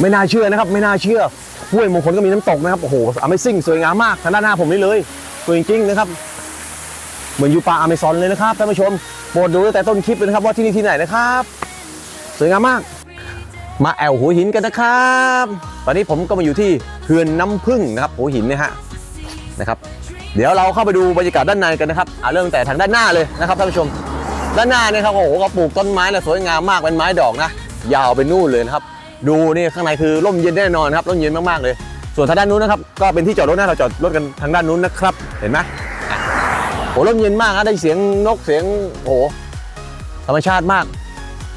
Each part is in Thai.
ไม่น่าเชื่อนะครับ ไม่น่าเชื่อห้วยมงคลก็มีน้ำตกนะครับโอ้โห Amazing สวยงามมากทางด้านหน้าผมนี่เลยสวยจริงๆนะครับ เหมือนอยู่ป่าอเมซอนเลยนะครับท่านผู้ชมโปรดดูตั้งแต่ต้นคลิปเลยนะครับ ว่าที่นี่ที่ไหนนะครับสวยงามมาก มาแอวหัวหินกันนะครับ ตอนนี้ผมก็มาอยู่ที่เฮือนน้ำพึ่งนะครับหัวหินนะฮะนะครับ เดี๋ยวเราเข้าไปดูบรรยากาศด้านในกันนะครับอ่าเริ่มแต่ทางด้านหน้าเลยนะครับท่านผู้ชม ด้านหน้าเนี่ยครับโอ้โหก็ปลูกต้นไม้นะสวยงามมากเป็นไม้ดอกนะยาวไปนู่นเลยนะครับ ดูนี่ข้างในคือร่มเย็นแน่นอนครับร่มเย็นมากๆเลย ส่วนทางด้านนู้นนะครับก็เป็นที่จอดรถนะเราจอดรถกันทางด้านนู้นนะครับเห็นไหมโอ้ร่มเย็นมากนะได้เสียงนกเสียงโอ้โหธรรมชาติมาก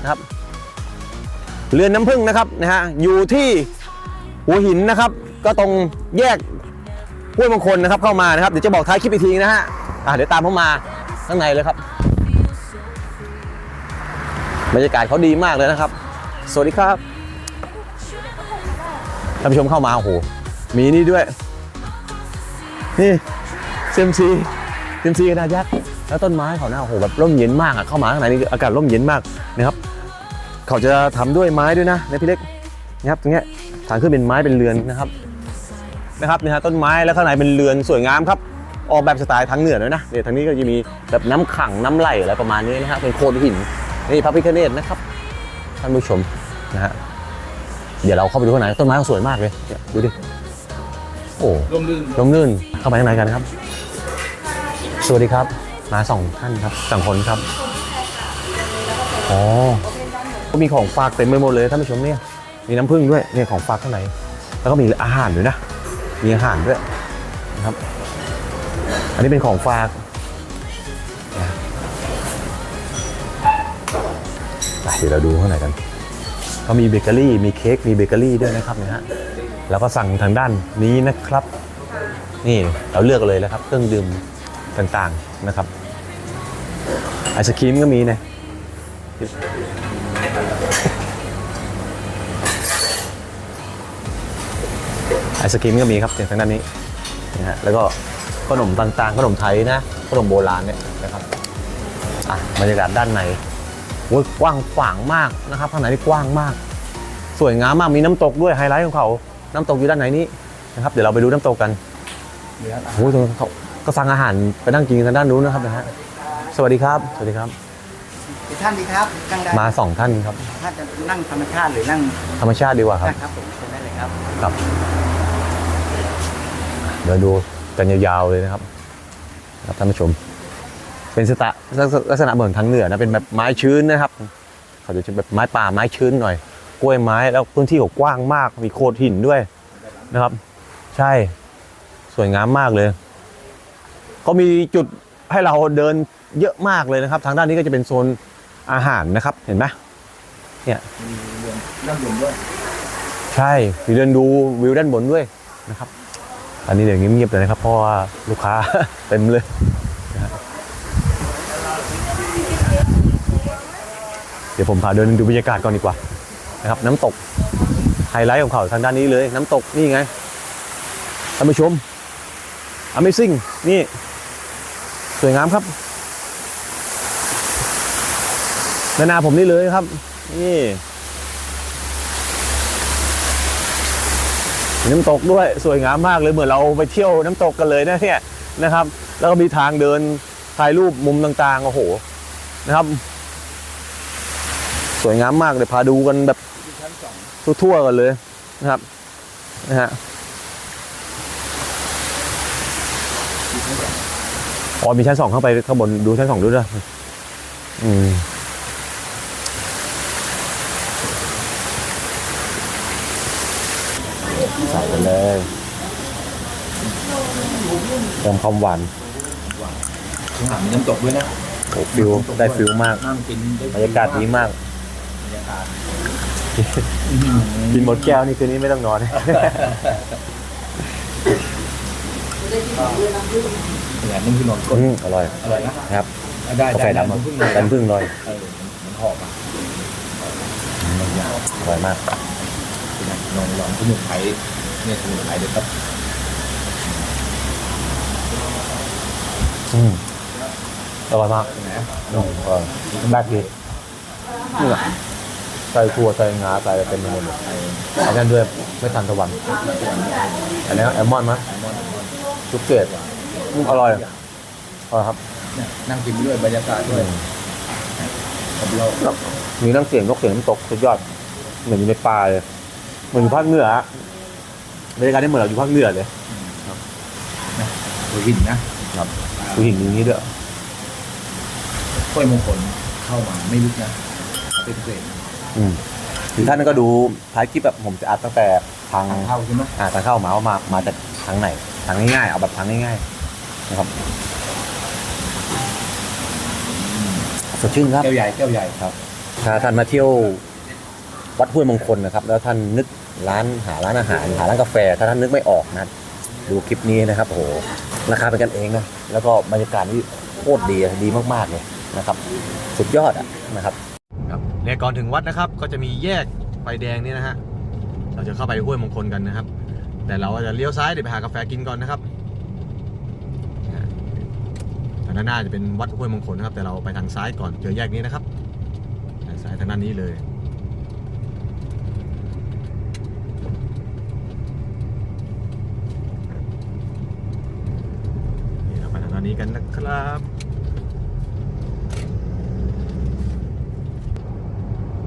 นะครับ เรือนน้ำผึ้งนะครับนะฮะอยู่ที่หัวหินนะครับ ก็ตรงแยกห้วยมงคลนะครับเข้ามานะครับเดี๋ยวจะบอกท้ายคลิปอีกทีนะฮะอะเดี๋ยวตามเข้ามาข้างในเลยครับบรรยากาศเขาดีมากเลยนะครับ สวัสดีครับ ท่านผู้ชมเข้ามาโอ้โหมีนี่ด้วย นี่เซมซีเซมซีกระดาษยักษ์แล้วต้นไม้เขาหน้าโอ้โหแบบร่มเย็นมากอะเข้ามาข้างในนี่อากาศร่มเย็นมากนะครับ เขาจะทำด้วยไม้ด้วยนะนะพี่เล็กนะครับตรงเนี้ยทางขึ้นเป็นไม้เป็นเรือนนะครับนะครับนี่ฮะต้นไม้แล้วข้างในเป็นเรือนสวยงามครับ ออกแบบสไตล์ทางเหนือด้วยนะเนี่ยทางนี้ก็จะมีแบบน้ำขังน้ำไหลอะไรประมาณนี้นะฮะเป็นโคนหินนี่พระพิฆเนศนะครับท่านผู้ชมนะฮะ เดี๋ยวเราเข้าไปดูข้างในต้นไม้เขาสวยมากเลยเนี่ยดูดิโอ้ร่มรื่นร่มรื่นเข้าไปข้างในกันครับ สวัสดีครับมาสองท่านครับสองคนครับอ๋อก็มีของฝากเต็มไปหมดเลยท่านผู้ชมเนี่ยมีน้ำผึ้งด้วยเนี่ยของฝากข้างในแล้วก็มีอาหารด้วยนะ มีอาหารด้วยนะครับ อันนี้เป็นของฝากเดี๋ยวเราดูข้างในกัน ก็มีเบเกอรี่ มีเค้ก มีเบเกอรี่ด้วยนะครับเนะฮะ แล้วก็สั่งทางด้านนี้นะครับ นี่เราเลือกเลยนะครับ เครื่องดื่มต่างๆนะครับ ไอศครีมก็มีนะไอศกรีมก็มีครับอย่างทางด้านนี้นะฮะแล้วก็ขนมต่างๆ ขนมไทยนะ ขนมโบราณเนี่ยนะครับ อะบรรยากาศด้านใน โอ้ยกว้างขวางมากนะครับข้างในนี่กว้างมาก สวยงามมากมีน้ำตกด้วยไฮไลท์ของเขา น้ำตกอยู่ด้านไหนนี้นะครับเดี๋ยวเราไปดูน้ำตกกันเนื้อโอ้ยตรงนั้นเขาก็สั่งอาหารไปนั่งกินกันทางด้านนู้นนะครับนะฮะสวัสดีครับ สวัสดีครับอีกท่านดีครับนั่งได้มาสองท่านครับท่านจะนั่งธรรมชาติหรือนั่งธรรมชาติดีกว่าครับนะครับผมเชิญได้เลยครับครับเดี๋ยวดูกันยาวๆเลยนะครับครับท่านผู้ชม เป็นสไตล์ลักษณะเหมือนทางเหนือนะเป็นแบบไม้ชื้นนะครับ เขาจะเป็นแบบไม้ป่าไม้ชื้นหน่อย กล้วยไม้แล้วพื้นที่เขากว้างมากมีโขดหินด้วยนะครับ ใช่สวยงามมากเลยก็มีจุดให้เราเดินเยอะมากเลยนะครับ ทางด้านนี้ก็จะเป็นโซนอาหารนะครับ เห็นไหมนั่งดื่มด้วยใช่มีเดินดูวิวด้านบนด้วยนะครับ อันนี้เดี๋ยวเงียบๆเลยนะครับเพราะว่าลูกค้าเต็มเลยนะฮะ เดี๋ยวผมพาเดินดูบรรยากาศก่อนดีกว่านะครับน้ำตกไฮไลท์ของเขาทางด้านนี้เลย น้ำตกนี่ไงท่านผู้ชม Amazing นี่ สวยงามครับด้านนาผมนี่เลยครับ นี่น้ำตกด้วยสวยงามมากเลยเหมือนเราไปเที่ยวน้ำตกกันเลยนะเนี่ยนะครับ แล้วก็มีทางเดินถ่ายรูปมุมต่างๆโอ้โหนะครับ วยงามมากเลยพาดูกันแบบชั้นสองทั่วๆกันเลยนะครับนะฮะอ๋อมีชั้นสองเข้าไปข้างบนดูชั้นสองด้วยนะอืมใส่ไปเลยเติมความหวานข้างหลังมีน้ำตกด้วยนะโอ้ฟิลได้ฟิลมาก นั่งกินได้ บรรยากาศดีมากบรรยา กาศกินหมดแก้วนี่คืนนี้ไม่ต้องนอนเนี่ยนุ่มขึ้นนอนก้นอืมอร่อย อร่อยนะครับได้กาแฟดำน้ำอะผึ้งเลยน้ำผึ้งลอยเออมันหอมอะอร่อยมากลองลองสมุนไพรเนี่ยสมุนไพรเลยครับอืมอร่อยมากนะอืมอร่อยแบกดีนี่แหละ ใส่ถั่วใส่งาใส่อะไรเต็มไปหมดเลยอันนั้นด้วยไม่ทันตะวันอันนี้แอลมอนด์มั้ยลูกเกดอืมอร่อยอร่อยครับเนี่ยนั่งกินด้วยบรรยากาศด้วยกับเรามีน้ำเสียงนกเสียงน้ำตกสุดยอดเหมือนอยู่ในป่าเลยเหมือนอยู่ภาคเหนืออะบรรยากาศได้เหมือนเราอยู่ภาคเหนือเลยหัวหินนะครับดูหินอย่างนี้ด้วยห้วยมงคลเข้ามาไม่ลึกนะเป็นเกรด อืมถึงท่านก็ดูท้ายคลิปแบบผมจะอัดตั้งแต่ทางทางเข้าใช่ไหมอ่าทางเข้ามาว่ามามาจากทางไหนทางง่ายๆเอาแบบทางง่ายๆนะครับสดชื่นครับแก้วใหญ่แก้วใหญ่ถ้าท่านมาเที่ยววัดห้วยมงคลนะครับ แล้วท่านนึกร้านหาร้านอาหารหาร้านกาแฟ ถ้าท่านนึกไม่ออกนะดูคลิปนี้นะครับโอ้โหราคาเป็นกันเองนะแล้วก็บรรยากาศนี่โคตรดีอะดีมากๆเลยนะครับ สุดยอดอะนะครับครับ เนี่ยก่อนถึงวัดนะครับก็จะมีแยกไฟแดงนี่นะฮะเราจะเข้าไปห้วยมงคลกันนะครับ แต่เราจะเลี้ยวซ้ายเดี๋ยวไปหากาแฟกินก่อนนะครับทางด้านหน้าจะเป็นวัดห้วยมงคลนะครับ แต่เราไปทางซ้ายก่อนเจอแยกนี้นะครับทางซ้ายทางด้านนี้เลยนี่เราไปทางด้านนี้กันนะครับ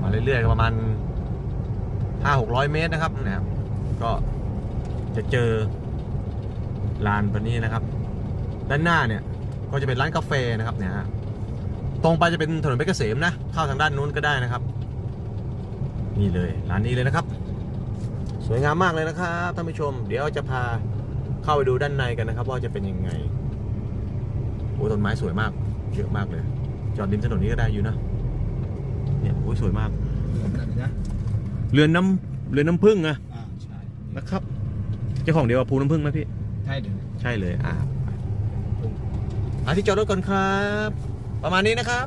มา เรื่อยๆประมาณ5-600เมตรนะครับนะครับ ก็จะเจอลานแบบนี้นะครับ ด้านหน้าเนี่ยก็จะเป็นร้านกาแฟนะครับเนี่ยฮะตรงไปจะเป็นถนนเพชรเกษมนะเข้าทางด้านนู้นก็ได้นะครับ นี่เลยร้านนี้เลยนะครับ สวยงามมากเลยนะครับท่านผู้ชม เดี๋ยวจะพาเข้าไปดูด้านในกันนะครับ ว่าจะเป็นยังไงโอ้ต้นไม้สวยมากเยอะมากเลย จอดริมถนนนี้ก็ได้อยู่นะเนี่ยโอ้ยสวยมาก นะเรือนน้ำเรือนน้ำผึ้งนะอ่าใช่นะครับเจ้าของเดียวกับภูน้ำผึ้งไหมพี่ ใช่เดี๋ยวใช่เลยอ่าไปหาที่จอดรถก่อนครับ ประมาณนี้นะครับ